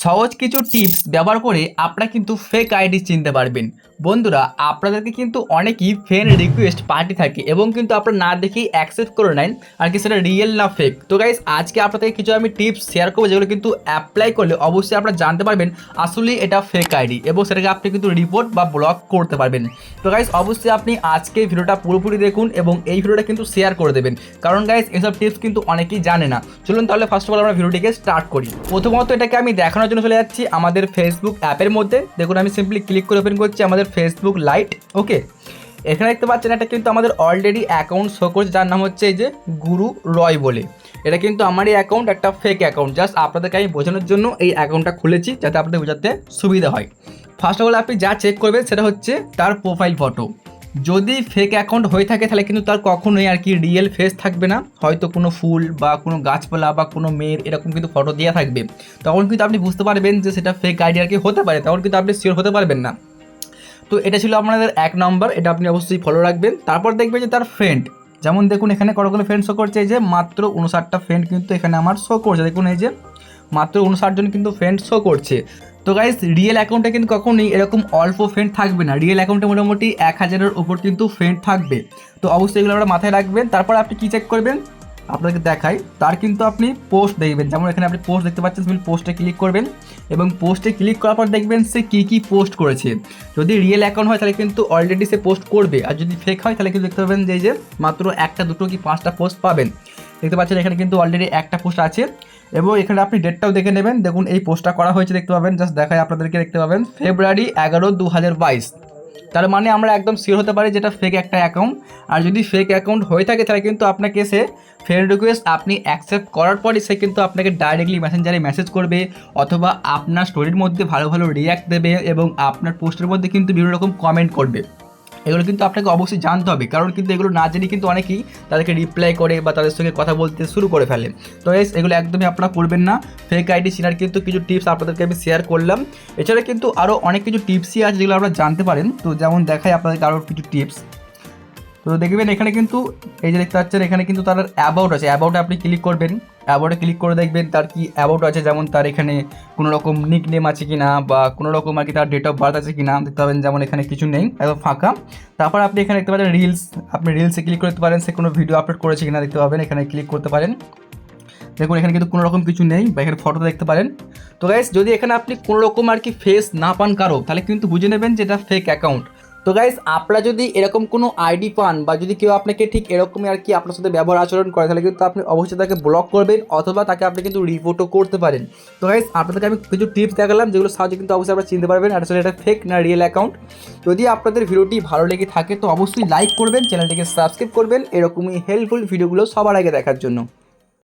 সহজ কিছু টিপস ব্যবহার করে আপনারা কিন্তু ফেক আইডি চিনতে পারবেন। বন্ধুরা, আপনাদেরকে কিন্তু অনেকেই ফ্রেন্ড রিকোয়েস্ট পার্টি থাকে এবং কিন্তু আপনারা না দেখেই অ্যাকসেপ্ট করে নেন, আর কি সেটা রিয়েল না ফেক তো গাইস আজকে আপনাদের কিছু আমি টিপস শেয়ার করব যেগুলো কিন্তু অ্যাপ্লাই করলে অবশ্যই আপনারা জানতে পারবেন আসলে এটা ফেক আইডি এবং সেটাকে আপনি কিন্তু রিপোর্ট বা ব্লক করতে পারবেন। তো গাইস অবশ্যই আপনি আজকে ভিডিওটা পুরোপুরি দেখুন এবং এই ভিডিওটা কিন্তু শেয়ার করে দেবেন। কারণ গাইজ এসব টিপস কিন্তু অনেকেই জানে না। চলুন তাহলে ফার্স্ট অফ অল আমরা ভিডিওটিকে স্টার্ট করি। প্রথমত এটাকে আমি দেখানোর জন্য চলে যাচ্ছি আমাদের ফেসবুক অ্যাপের মধ্যে। দেখুন, আমি সিম্পলি ক্লিক করে ওপেন করছি আমাদের ফেসবুক লাইট ওকে এখানে দেখতে পাচ্ছেন, এটা কিন্তু আমাদের অলরেডি অ্যাকাউন্ট শো করছে, যার নাম হচ্ছে এই যে গুরু রয় বলে। এটা কিন্তু আমারই অ্যাকাউন্ট একটা ফেক অ্যাকাউন্ট জাস্ট আপনাদেরকে আমি বোঝানোর জন্য এই অ্যাকাউন্টটা খুলেছি, যাতে আপনাদের বোঝাতে সুবিধা হয়। ফার্স্ট অফ অল আপনি যা চেক করবেন, সেটা হচ্ছে তার প্রোফাইল ফটো যদি ফেক অ্যাকাউন্ট হয়ে থাকে, তাহলে কিন্তু তার কখনোই আর কি রিয়েল ফেস থাকবে না। হয়তো কোনো ফুল বা কোনো গাছপালা বা কোনো মেয়ের এরকম কিন্তু ফটো দেওয়া থাকবে। তখন কিন্তু আপনি বুঝতে পারবেন যে সেটা ফেক আইডি আর কি হতে পারে, তখন কিন্তু আপনি শিওর হতে পারবেন না। তো এটা ছিল আপনাদের এক নম্বর এটা আপনি অবশ্যই ফলো রাখবেন। তারপর দেখবেন যে তার ফ্রেন্ড যেমন দেখুন এখানে কতগুলো ফ্রেন্ড শো করছে, এই যে মাত্র উনষাটটা ফ্রেন্ড কিন্তু এখানে আমার শো করছে। দেখুন এই যে মাত্র উনষাট জন কিন্তু ফ্রেন্ড শো করছে। তো গাইজ রিয়েল অ্যাকাউন্টে কিন্তু কখনোই এরকম অল্প ফ্রেন্ড থাকবে না। রিয়েল অ্যাকাউন্টে মোটামুটি এক হাজারের ওপর কিন্তু ফ্রেন্ড থাকবে। তো অবশ্যই এগুলো আপনারা মাথায় রাখবেন। তারপর আপনি কী চেক করবেন? আপনাকে দেখাই। তার কিন্তু আপনি পোস্ট দেখবেন। যেমন এখানে আপনি পোস্ট দেখতে পাচ্ছেন সিম্পল পোস্টে ক্লিক করবেন এবং পোস্টে ক্লিক করার পর দেখবেন সে কী কী পোস্ট করেছে। যদি রিয়েল অ্যাকাউন্ট হয়, তাহলে কিন্তু অলরেডি সে পোস্ট করবে। আর যদি ফেক হয়, তাহলে কিন্তু দেখতে পাবেন যে যে মাত্র একটা, দুটো কি পাঁচটা পোস্ট পাবেন। দেখতে পাচ্ছেন এখানে কিন্তু অলরেডি একটা পোস্ট আছে। এবং এখানে আপনি ডেটটাও দেখে নেবেন। দেখুন, এই পোস্টটা করা হয়েছে দেখতে পাবেন। জাস্ট দেখায় আপনাদেরকে দেখতে পাবেন। ফেব্রুয়ারি এগারো দু তার মানে আমরা একদম শিওর হতে পারি যেটা ফেক একটা অ্যাকাউন্ট আর যদি ফেক অ্যাকাউন্ট হয়ে থাকে, তাহলে কিন্তু আপনাকে সে ফ্রেন্ড রিকোয়েস্ট আপনি অ্যাকসেপ্ট করার পরই সে কিন্তু আপনাকে ডাইরেক্টলি মেসেঞ্জারে মেসেজ করবে, অথবা আপনার স্টোরির মধ্যে ভালো ভালো রিয়াক্ট দেবে এবং আপনার পোস্টের মধ্যে কিন্তু বিভিন্ন রকম কমেন্ট করবে। এগুলো কিন্তু আপনাকে অবশ্যই জানতে হবে। কারণ কিন্তু এগুলো না জেনে কিন্তু অনেকেই তাদেরকে রিপ্লাই করে বা তাদের সঙ্গে কথা বলতে শুরু করে ফেলে। তো এস এগুলো একদমই আপনারা করবেন না। ফেক আইডি চেনার কিন্তু কিছু টিপস আপনাদেরকে আমি শেয়ার করলাম। এছাড়া কিন্তু আরও অনেক কিছু টিপসই আছে যেগুলো আপনারা জানতে পারেন। তো যেমন দেখাই আপনাদেরকে আরও কিছু টিপস তো দেখবেন এখানে কিন্তু, এই যে দেখতে পাচ্ছেন, এখানে কিন্তু তার অ্যাবাউট আছে। অ্যাবাউটে আপনি ক্লিক করবেন। অ্যাবাউটে ক্লিক করে দেখবেন তার কি অ্যাবাউট আছে, যেমন তার এখানে কোনো রকম নিক নেম আছে কি না বা কোনো রকম আর কি তার ডেট অফ বার্থ আছে কি না দেখতে পাবেন যেমন এখানে কিছু নেই, একদম ফাঁকা। তারপর আপনি এখানে দেখতে পারেন রিলস আপনি রিলসে ক্লিক করতে পারেন, সে কোনো ভিডিও আপলোড করেছে কিনা দেখতে পাবেন। এখানে ক্লিক করতে পারেন। দেখুন, এখানে কিন্তু কোনো রকম কিছু নেই বা এখানে ফটো দেখতে পারেন। তো গাইস যদি এখানে আপনি কোনো রকম আর কি ফেস না পান কারও, তাহলে কিন্তু বুঝে নেবেন যে এটা ফেক অ্যাকাউন্ট তো গাইস আপনারা যদি এরকম কোনো আইডি পান বা যদি কেউ আপনাকে ঠিক এরকমই আর কি আপনার সাথে ব্যবহার আচরণ করে, তাহলে কিন্তু আপনি অবশ্যই তাকে ব্লক করবেন অথবা তাকে আপনি কিন্তু রিপোর্টও করতে পারেন। তো গাইস আপনাদেরকে আমি কিছু টিপস দেখালাম যেগুলো সাহায্যে কিন্তু অবশ্যই আপনারা চিনতে পারবেন। আসলে এটা ফেক না রিয়েল অ্যাকাউন্ট যদি আপনাদের ভিডিওটি ভালো লেগে থাকে, তো অবশ্যই লাইক করবেন চ্যানেলটিকে সাবস্ক্রাইব করবেন। এরকমই হেল্পফুল ভিডিওগুলো সবার আগে দেখার জন্য।